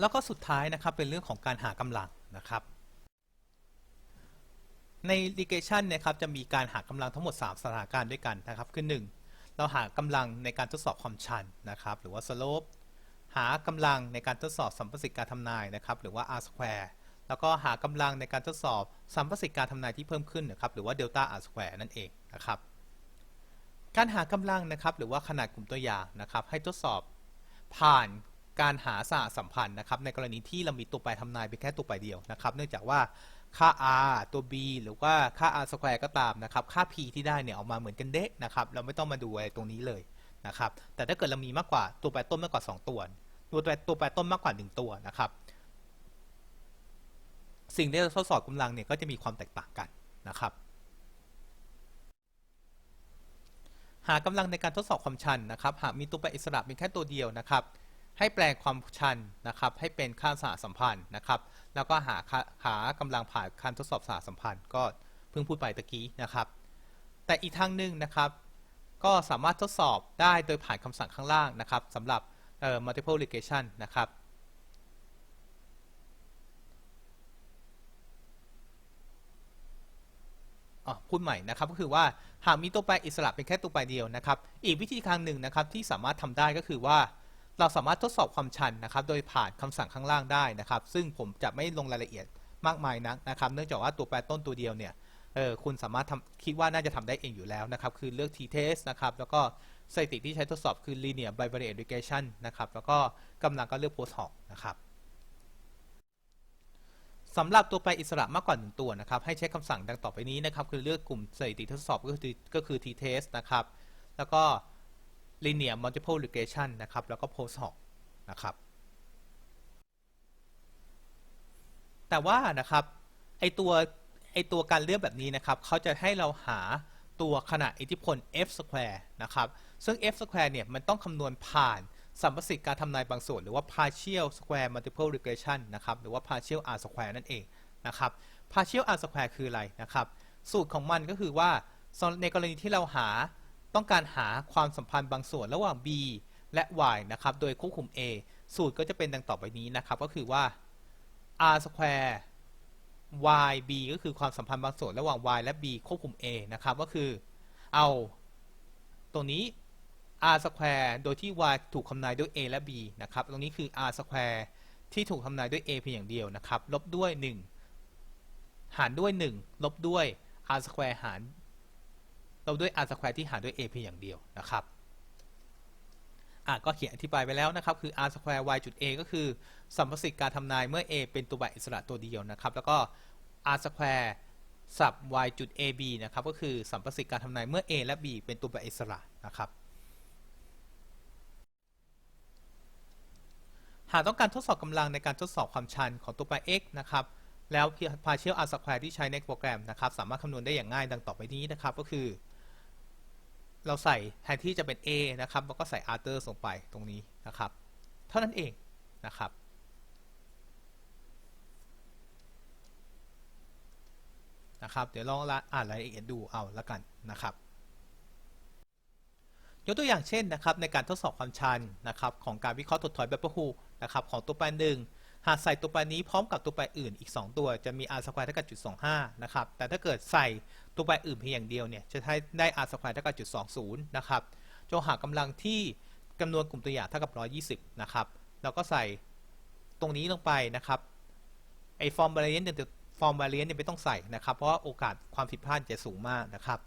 แล้วก็สุดท้ายนะครับเป็นเรื่องของการหากำลังนะครับ ใน regression นะครับจะมีการหากำลังทั้งหมด 3 สถานการณ์ด้วยกันนะครับคือ 1 เราหากำลังในการทดสอบความชันนะครับ หรือว่า slope หากำลังในการทดสอบสัมประสิทธิการทำนายนะครับ หรือว่า r square แล้วก็หากำลังในการทดสอบสัมประสิทธิการทำนายที่เพิ่มขึ้นนะครับ หรือว่า delta r square นั่นเองนะครับการหากำลังนะครับหรือว่าขนาดกลุ่มตัวอย่างนะครับ ให้ทดสอบผ่าน การหาสหสัมพันธ์นะครับในกรณีที่เรามีตัวแปรทำนายเป็นแค่ตัวแปรเดียวนะครับ เนื่องจากว่าค่า r ตัว b หรือว่าค่า r square ก็ตามนะครับ ค่า p ที่ได้เนี่ยออกมาเหมือนกันเดะนะครับ เราไม่ต้องมาดูอะไรตรงนี้เลยนะครับ แต่ถ้าเกิดเรามีมากกว่าตัวแปรต้นมากกว่า 2 ตัวตัวแปรตัวแปรต้นมากกว่า 1 ตัวนะครับ สิ่งที่เราทดสอบกำลังเนี่ยก็จะมีความแตกต่างกันนะครับ หากำลังในการทดสอบความชันนะครับ หากมีตัวแปรอิสระเป็นแค่ตัวเดียวนะครับ ให้แปลงความชันนะครับให้เป็นค่าสหสัมพันธ์นะครับ แล้วก็หาค่าหากำลังผ่านการทดสอบสหสัมพันธ์ ก็เพิ่งพูดไปตะกี้นะครับ แต่อีกทางหนึ่งนะครับ ก็สามารถทดสอบได้โดยผ่านคำสั่งข้างล่างนะครับสำหรับ multiple regression นะครับอ๋อพูดใหม่นะครับก็คือว่าหากมีตัวแปรอิสระเป็นแค่ตัวแปรเดียวนะครับ อีกวิธีการหนึ่งนะครับที่สามารถทำได้ก็คือว่า เราสามารถทดสอบความชันนะครับ โดยผ่านคำสั่งข้างล่างได้นะครับ ซึ่งผมจะไม่ลงรายละเอียดมากมายนักนะครับ เนื่องจากว่าตัวแปรต้นตัวเดียวเนี่ยเออคุณสามารถทำคิดว่าน่าจะทำได้เองอยู่แล้วนะครับ คือเลือก t-test นะครับ แล้วก็สถิติที่ใช้ทดสอบคือ linear bivariate regression นะครับ แล้วก็กำลังก็เลือก post hoc นะครับสำหรับตัวแปรอิสระมากกว่า 1 ตัวนะครับ ให้ใช้คำสั่งดังต่อไปนี้นะครับ คือเลือกกลุ่มสถิติทดสอบก็คือก็คือ t-test นะครับ แล้วก็ linear multiple regression นะครับ แล้วก็ post hoc นะครับ แต่ว่านะครับ ไอตัวไอตัวการเลือกแบบนี้นะครับ เขาจะให้เราหาตัวขนาดอิทธิพล f square นะครับ ซึ่ง f square เนี่ย มันต้องคำนวณผ่านสัมประสิทธิ์การทำนายบางส่วน หรือว่า partial square multiple regression นะครับ หรือว่า partial r square นั่นเองนะครับ partial r square คืออะไรนะครับ สูตรของมันก็คือว่าในกรณีที่เราหา ต้องการหาความสัมพันธ์บางส่วนระหว่าง b และ y นะครับ โดยควบคุม a สูตรก็จะเป็นดังต่อไปนี้นะครับ ก็คือว่า r square y b ก็คือความสัมพันธ์บางส่วนระหว่าง y และ b ควบคุม a นะครับ ก็คือเอาตรงนี้ r square โดยที่ y ถูกคำนายด้วย a และ b นะครับ ตรงนี้คือ r square ที่ถูกคำนายด้วย a เพียงอย่างเดียวนะครับ ลบด้วย 1 หารด้วย 1 ลบด้วย r square หาร ลบด้วย r square ที่หารด้วย a เพียงอย่างเดียวนะครับอะก็เขียนอธิบายไปแล้วนะครับ คือ r square y จุด a ก็คือสัมประสิทธิ์การทำนายเมื่อ a เป็นตัวแปรอิสระตัวเดียวนะครับ แล้วก็ r square สับ y จุด a b นะครับ ก็คือสัมประสิทธิ์การทำนายเมื่อ a และ b เป็นตัวแปรอิสระนะครับหากต้องการทดสอบกำลังในการทดสอบความชันของตัวแปร x นะครับ แล้ว partial r square ที่ใช้ในโปรแกรมนะครับ สามารถคำนวณได้อย่างง่ายดังต่อไปนี้นะครับ ก็คือ เราใส่แทนที่จะเป็น a นะครับเราก็ใส่ other ลงไปตรงนี้นะครับ เท่านั้นเองนะครับนะครับ เดี๋ยวลองอ่านรายละเอียดดูเอาละกันนะครับ ยกตัวอย่างเช่นนะครับในการทดสอบความชันนะครับของการวิเคราะห์ถดถอยแบบประหูนะครับของตัวแปรหนึ่ง หากใส่ตัวแปรนี้พร้อมกับตัวแปรอื่นอีก 2 ตัวจะมี r square เท่ากับจุด25นะครับแต่ถ้าเกิดใส่ตัวแปรอื่นเพียงอย่างเดียวเนี่ยจะได้ r square เท่ากับจุด20นะครับจงหากำลังที่จำนวนกลุ่มตัวอย่างเท่ากับ 120นะครับเราก็ใส่ตรงนี้ลงไปนะครับไอฟอร์ม variance เนี่ยฟอร์ม variance เนี่ยไม่ต้องใส่นะครับ เพราะว่าโอกาสความผิดพลาดจะสูงมากนะครับ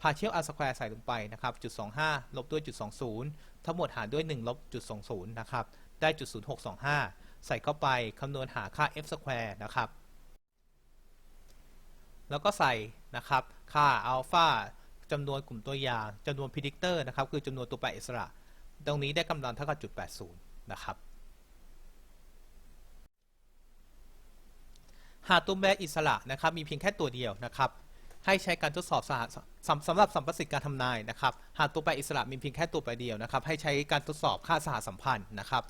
partial r square ใส่ลงไปนะครับจุด25ลบด้วยจุด20ทั้งหมดหารด้วย1ลบจุด20นะครับได้จุด0625 ใส่เข้าไปคำนวณหาค่า f square นะครับ แล้วก็ใส่นะครับค่าอัลฟาจำนวนกลุ่มตัวอย่างจำนวน predictor นะครับ คือจำนวนตัวแปรอิสระ ตรงนี้ได้กำลังเท่ากับจุด80 นะครับ หากตัวแปรอิสระนะครับ มีเพียงแค่ตัวเดียวนะครับให้ใช้การทดสอบสหสสำหรับสัมประสิทธิ์การทำนายนะครับ หากตัวแปรอิสระมีเพียงแค่ตัวแปรเดียวนะครับ ให้ใช้การทดสอบค่าสหสัมพันธ์นะครับ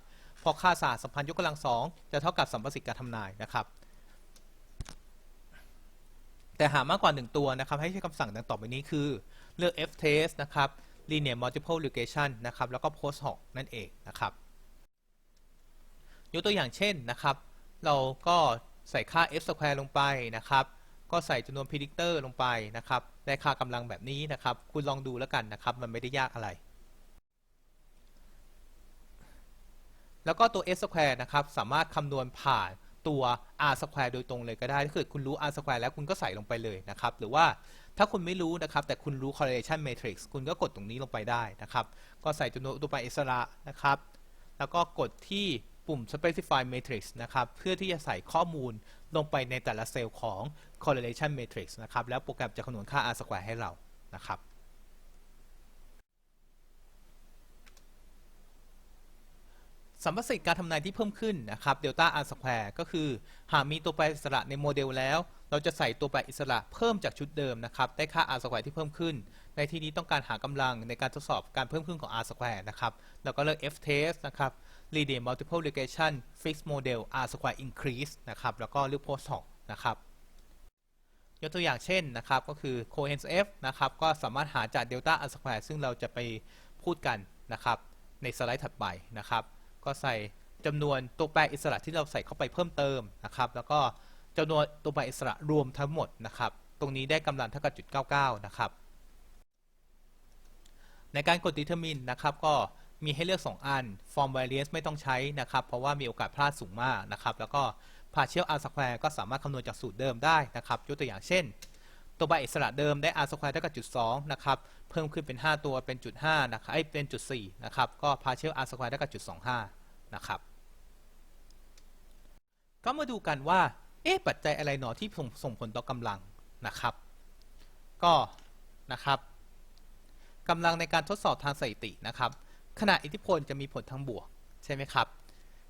พอค่าศาสหสัมพันธ์ยกกำลังสองจะเท่ากับสัมประสิทธิ์การทำนายนะครับ แต่หามากกว่า 1 ตัวนะครับ ให้ใช้คำสั่งดังต่อไปนี้คือ เลือก f test นะครับ linear multiple regression นะครับ แล้วก็ post hoc นั่นเองนะครับ ยกตัวอย่างเช่นนะครับ เราก็ใส่ค่า f square ลงไปนะครับ ก็ใส่จำนวน predictor ลงไปนะครับ ได้ค่ากำลังแบบนี้นะครับ คุณลองดูแล้วกันนะครับ มันไม่ได้ยากอะไร แล้วก็ตัว s square นะครับ สามารถคำนวณผ่านตัว r square โดยตรงเลยก็ได้ถ้าเกิดคุณรู้ r square แล้วคุณก็ใส่ลงไปเลยนะครับ หรือว่าถ้าคุณไม่รู้นะครับ แต่คุณรู้ correlation matrix คุณก็กดตรงนี้ลงไปได้นะครับ ก็ใส่จำนวนตัวแปอิสระนะครับ แล้วก็กดที่ปุ่ม specify matrix นะครับ เพื่อที่จะใส่ข้อมูลลงไปในแต่ละเซลล์ของ correlation matrix นะครับ แล้วโปรแกรมจะคำนวณค่า r square ให้เรานะครับ สัมประสิทธิ์การทำนายที่เพิ่มขึ้นนะครับ delta r square ก็คือ หากมีตัวแปรอิสระในโมเดลแล้ว เราจะใส่ตัวแปรอิสระเพิ่มจากชุดเดิมนะครับได้ค่า r square ที่เพิ่มขึ้น ในที่นี้ต้องการหากำลังในการทดสอบการเพิ่มขึ้นของ r square นะครับแล้วก็เลือก f test นะครับ linear multiple regression fixed model r square increase นะครับแล้วก็เลือก post hoc นะครับยกตัวอย่างเช่นนะครับก็คือ cohen's f นะครับก็สามารถหาจาก delta r square ซึ่งเราจะไปพูดกันนะครับในสไลด์ถัดไปนะครับ ก็ใส่จำนวนตัวแปรอิสระที่เราใส่เข้าไปเพิ่มเติมนะครับ แล้วก็จำนวนตัวแปรอิสระรวมทั้งหมดนะครับ ตรงนี้ได้กำลังเท่ากับจุด99 นะครับ ในการกด determine นะครับ ก็มีให้เลือก 2 อัน form variance ไม่ต้องใช้นะครับ เพราะว่ามีโอกาสพลาดสูงมากนะครับ แล้วก็ partial r square ก็สามารถคำนวณจากสูตรเดิมได้นะครับ ยกตัวอย่างเช่น ตัวแปรอิสระเดิมได้ r square เท่ากับจุด2นะครับ เพิ่มขึ้นเป็น 5 ตัวเป็นจุด5นะครับไอเป็นจุด4นะครับ ก็ partial r square เท่ากับจุด25 นะครับ ก็มาดูกันว่า เอ๊ะปัจจัยอะไรหนอที่ส่งส่งผลต่อกำลังนะครับ ก็นะครับกำลังในการทดสอบทางสถิตินะครับขนาดอิทธิพลจะมีผลทั้งบวกใช่ไหมครับ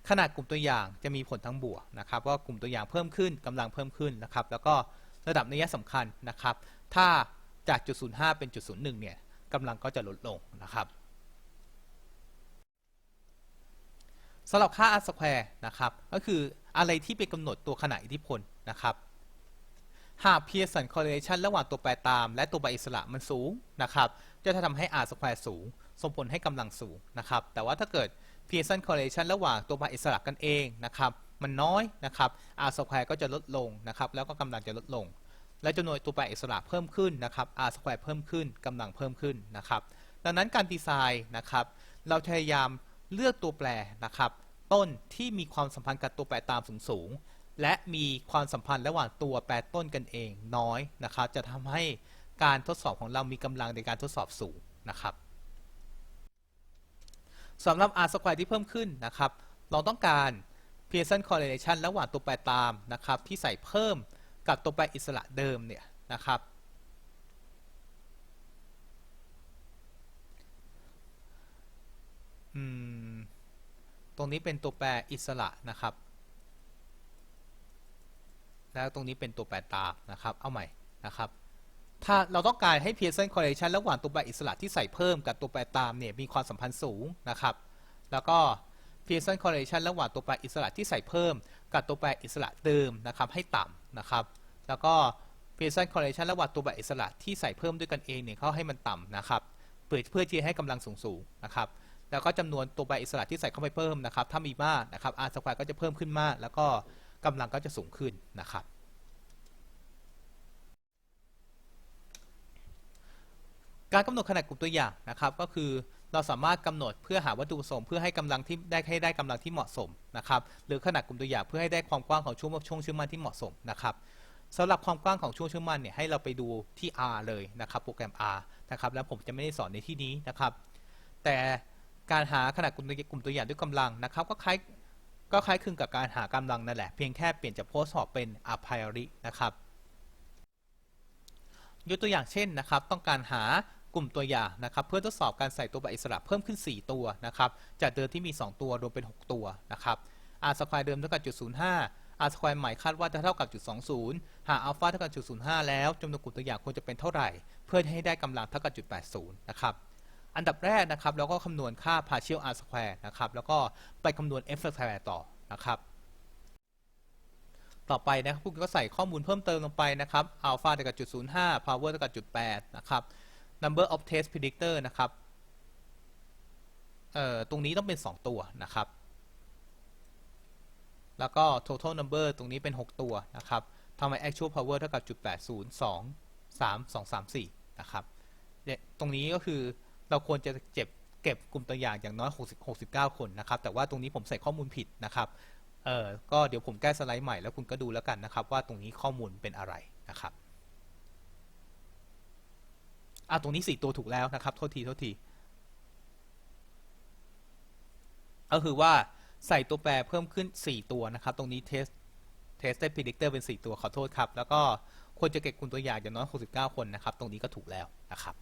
ขนาดกลุ่มตัวอย่างจะมีผลทั้งบวกนะครับว่ากลุ่มตัวอย่างเพิ่มขึ้นกำลังเพิ่มขึ้นนะครับ แล้วก็ระดับนัยสำคัญนะครับ ถ้าจากจุด05เป็นจุด01เนี่ยกำลังก็จะลดลงนะครับ สำหรับค่า r square นะครับ ก็คืออะไรที่ไปกำหนดตัวขนาดอิทธิพลนะครับ หาก Pearson correlation ระหว่างตัวแปรตาม และตัวแปรอิสระมันสูงนะครับจะทำให้ r square สูง ส่งผลให้กำลังสูงนะครับ แต่ว่าถ้าเกิด Pearson correlation ระหว่างตัวแปรอิสระกันเองนะครับ มันน้อยนะครับ r square ก็จะลดลงนะครับ แล้วก็กำลังจะลดลง และจำนวนตัวแปรอิสระเพิ่มขึ้นนะครับ r square เพิ่มขึ้นกำลังเพิ่มขึ้นนะครับ ดังนั้นการดีไซน์นะครับ เราพยายาม เลือกตัวแปรนะครับ ต้นที่มีความสัมพันธ์กับตัวแปรตามสูงๆและมีความสัมพันธ์ระหว่างตัวแปรต้นกันเองน้อยนะครับ จะทำให้การทดสอบของเรามีกำลังในการทดสอบสูงนะครับสำหรับ r square ที่เพิ่มขึ้นนะครับ เราต้องการ Pearson correlation ระหว่างตัวแปรตามนะครับ ที่ใส่เพิ่มกับตัวแปรอิสระเดิมเนี่ยนะครับ อืม ตรงนี้เป็นตัวแปรอิสระนะครับ แล้วตรงนี้เป็นตัวแปรตามนะครับ เอาใหม่นะครับ ถ้าเราต้องการให้ Pearson correlation ระหว่างตัวแปรอิสระที่ใส่เพิ่มกับตัวแปรตามเนี่ยมีความสัมพันธ์สูงนะครับ แล้วก็ Pearson correlation ระหว่างตัวแปรอิสระที่ใส่เพิ่ม กับตัวแปรอิสระเดิมนะครับให้ต่ำนะครับ แล้วก็ Pearson correlation ระหว่างตัวแปรอิสระที่ใส่เพิ่มด้วยกันเองเนี่ยเขาให้มันต่ำนะครับเพื่อเพื่อที่ให้กำลังสูงสูงนะครับ แล้วก็จำนวนตัวแปรอิสระที่ใส่เข้าไปเพิ่มนะครับ ถ้ามีมากนะครับ r square ก็จะเพิ่มขึ้นมาก แล้วก็กำลังก็จะสูงขึ้นนะครับ การกำหนดขนาดกลุ่มตัวอย่างนะครับ ก็คือเราสามารถกำหนดเพื่อหาวัตถุประสงค์เพื่อให้กำลังที่ได้ให้ได้กำลังที่เหมาะสมนะครับ หรือขนาดกลุ่มตัวอย่างเพื่อให้ได้ความกว้างของช่วงช่วงเชื่อมั่นที่เหมาะสมนะครับสำหรับความกว้างของช่วงเชื่อมมั่นเนี่ยให้เราไปดูที่ R เลยนะครับ โปรแกรม R นะครับ แล้วผมจะไม่ได้สอนในที่นี้นะครับ แต่ การหาขนาดกลุ่มตัวกลุ่มตัวอย่างด้วยกำลังนะครับ ก็คล้ายก็คล้ายคลึงกับการหากำลังนั่นแหละเพียงแค่เปลี่ยนจาก post hoc เป็น a priori นะครับ ยกตัวอย่างเช่นนะครับ ต้องการหากลุ่มตัวอย่างนะครับ เพื่อทดสอบการใส่ตัวแปรอิสระเพิ่มขึ้น 4 ตัวนะครับ จากเดิมที่มี 2 ตัวรวมเป็น 6 ตัวนะครับ r square เดิมเท่ากับจุด05 r square ใหม่คาดว่าจะเท่ากับจุด20หากอัลฟาเท่ากับจุด05แล้วจำนวนกลุ่มตัวอย่างควรจะเป็นเท่าไหร่ เพื่อให้ได้กำลังเท่ากับจุด80นะครับ อันดับแรกนะครับเราก็คำนวณค่า partial r square นะครับแล้วก็ไปคำนวณ f square ต่อนะครับต่อไปนะครับคุณก็ใส่ข้อมูลเพิ่มเติมลงไปนะครับ alpha เท่ากับจุด05 power เท่ากับจุด8นะครับ number of test predictor นะครับเอ่อตรงนี้ต้องเป็น 2 ตัวนะครับ แล้วก็ total number ตรงนี้เป็น 6 ตัวนะครับทำให้ actual power เท่ากับจุด80 2 3 2 3 4นะครับเนี่ยตรงนี้ก็คือ เราควรจะเจ็บเก็บกลุ่มตัวอย่างอย่างน้อย60 69 คนนะครับ แต่ว่าตรงนี้ผมใส่ข้อมูลผิดนะครับเออก็เดี๋ยวผมแก้สไลด์ใหม่แล้วคุณก็ดูแล้วกันนะครับ ว่าตรงนี้ข้อมูลเป็นอะไรนะครับอะตรงนี้ 4 ตัวถูกแล้วนะครับ โทษที โทษที ก็คือว่าใส่ตัวแปรเพิ่มขึ้น 4 ตัวนะครับ ตรงนี้ test tested predictor เป็น 4 ตัวขอโทษครับ แล้วก็ควรจะเก็บกลุ่มตัวอย่างอย่างน้อย 69 คนนะครับ ตรงนี้ก็ถูกแล้วนะครับ